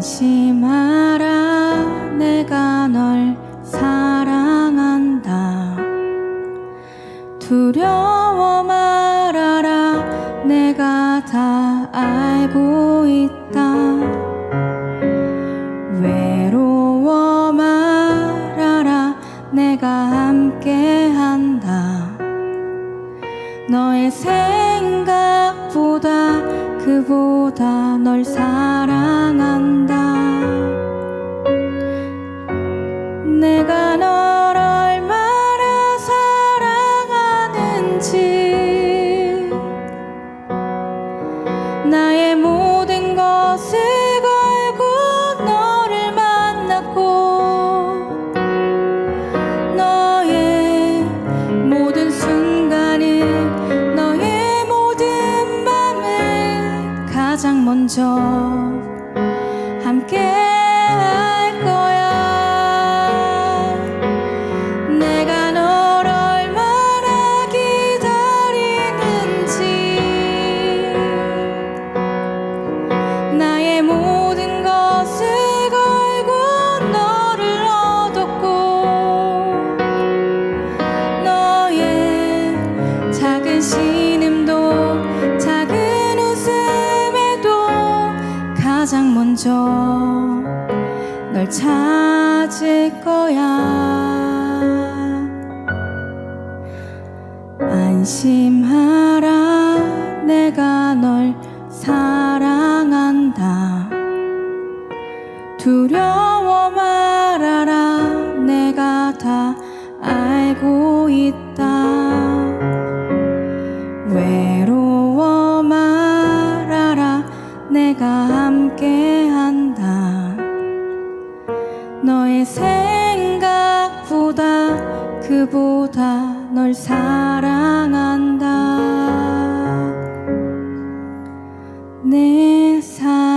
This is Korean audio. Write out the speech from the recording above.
안심하라 내가 널 사랑한다. 두려워 말아라. 내가 다 알고 있다. 외로워 말아라. 내가 함께한다. 너의 생각보다 그보다 널 사랑한다 먼저 함께 할 거야. 내가 널 얼마나 기다리는지. 나의 모든 것을 걸고 너를 얻었고 너의 작은 신 가장 먼저 널 찾을 거야. 안심하라 내가 널 사랑한다. 두려워 말아라 내가 다 알고 있다 내가 함께한다. 너의 생각보다 그보다 널 사랑한다. 내 사랑